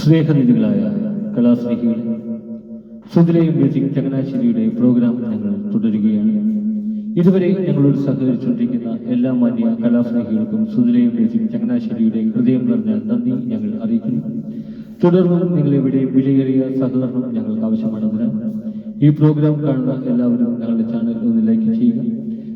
സ്നേഹനിധികളായ കലാസ്നേഹികളെ സുതിലയും music ചങ്ങനാശ്ശേരിയുടെ programme ഞങ്ങൾ തുടരുകയാണ്. ഇതുവരെ ഞങ്ങളോട് സഹകരിച്ചുകൊണ്ടിരിക്കുന്ന എല്ലാ മാന്യ കലാസ്നേഹികൾക്കും സുതിലയും മ്യൂസിക് ചങ്ങനാശ്ശേരിയുടെ ഹൃദയം നിറഞ്ഞ നന്ദി ഞങ്ങൾ അറിയിക്കുന്നു. തുടർന്നും നിങ്ങളിവിടെ വിലയേറിയ സഹകരണം ഞങ്ങൾക്ക് ആവശ്യമാണെന്നതിനാൽ ഈ പ്രോഗ്രാം കാണുന്ന എല്ലാവരും ഞങ്ങളുടെ ചാനൽ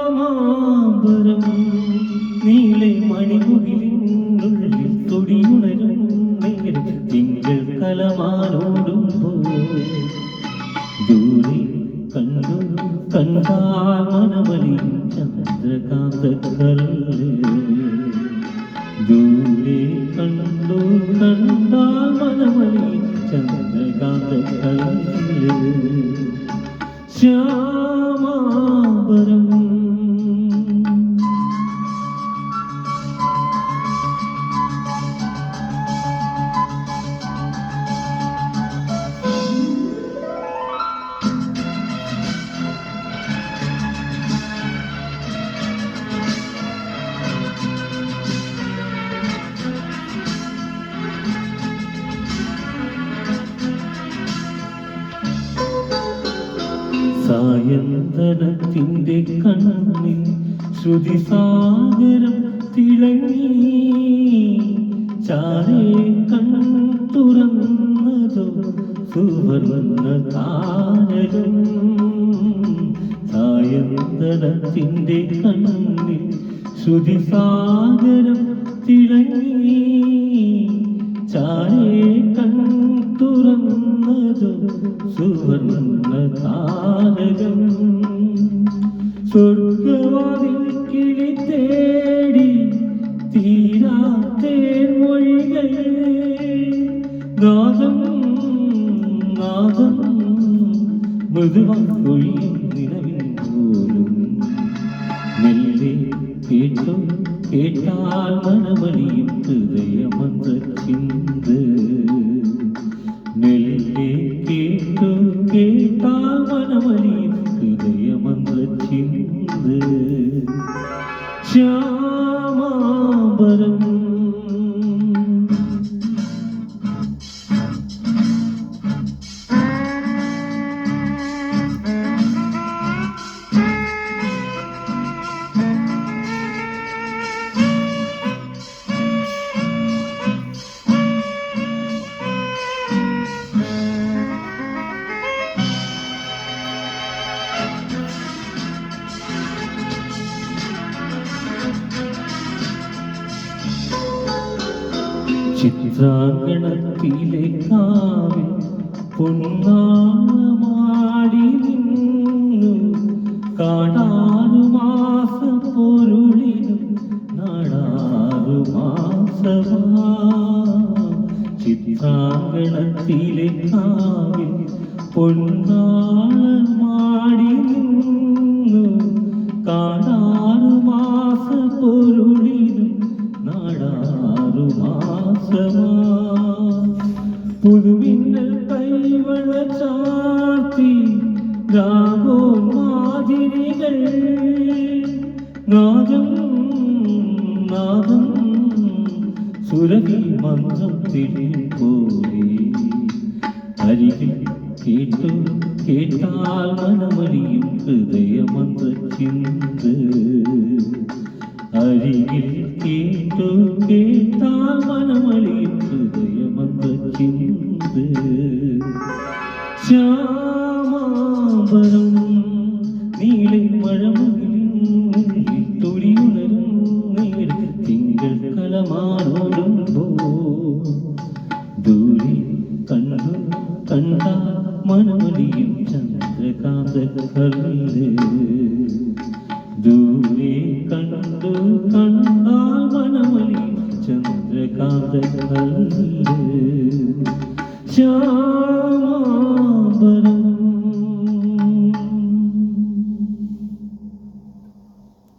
ശ്യാമാംബരം നീളെ മണിമുകിലിനുള്ളിൽ തൊടിയുണരും നേരം തിങ്കൾ കലമാനോടുമ്പോൾ ദൂരെ കണ്ടു കണ്ടാൽ മനമലി ചന്ദ്രകാന്ത കല്ല് ദൂരെ കണ്ടു കണ്ടാൽ മനമലി ചന്ദ്രകാന്ത കല്ല് ശ്യാമാംബരം സായന്തനത്തിന്റെ കണ്ണിൽ ശ്രുതിസാഗരം തിളങ്ങി. ചാരേ കണ്ണ് തുറന്നതോ സുവർണ താരകം സായന്തനത്തിന്റെ കണ്ണിൽ ശ്രുതിസാഗരം തിളങ്ങി. ചാരേ കണ്ണ് തുറന്നതോ സുവർണ സ്വർഗവാതിൽ കിളി തേടി തീരാത്തേ മൊഴികൾ നാദം നാദം മൃദുവാക്കൊഴിയും നിലവിൽ പോലും. മെല്ലെ കേട്ടു കേട്ടാൽ മനമണിയും ഹൃദയമന്ത ചിന്ത്. മെല്ലെ കേട്ടു കേട്ടാൽ മനമണിയും রে ചിത്രാങ്കണത്തിലെ കാവിൽ പൊന്നാളമാടി നിന്നു. കാടാറു മാസ പൊരുളിനും നാടാറു മാസമാ. കാവിൽ പുതുമിന്നൽ കൈവള ചാർത്തി രാഗോ മാതിരികൾ. നാദം നാദം സുരഭി മന്ത്രം തിരിപോലെ അരികിൽ കേട്ടു കേട്ടാൽ മനമലിയും ചിന്ത് കലമാനോടുമ്പോ ദൂരെ കണ്ടു കണ്ട മനമലിയും ചന്ദ്രകാന്ത കല്ല് ദൂരെ കണ്ടു കണ്ടാൽ മനമലി ചന്ദ്രകാന്ത കല്ല് Show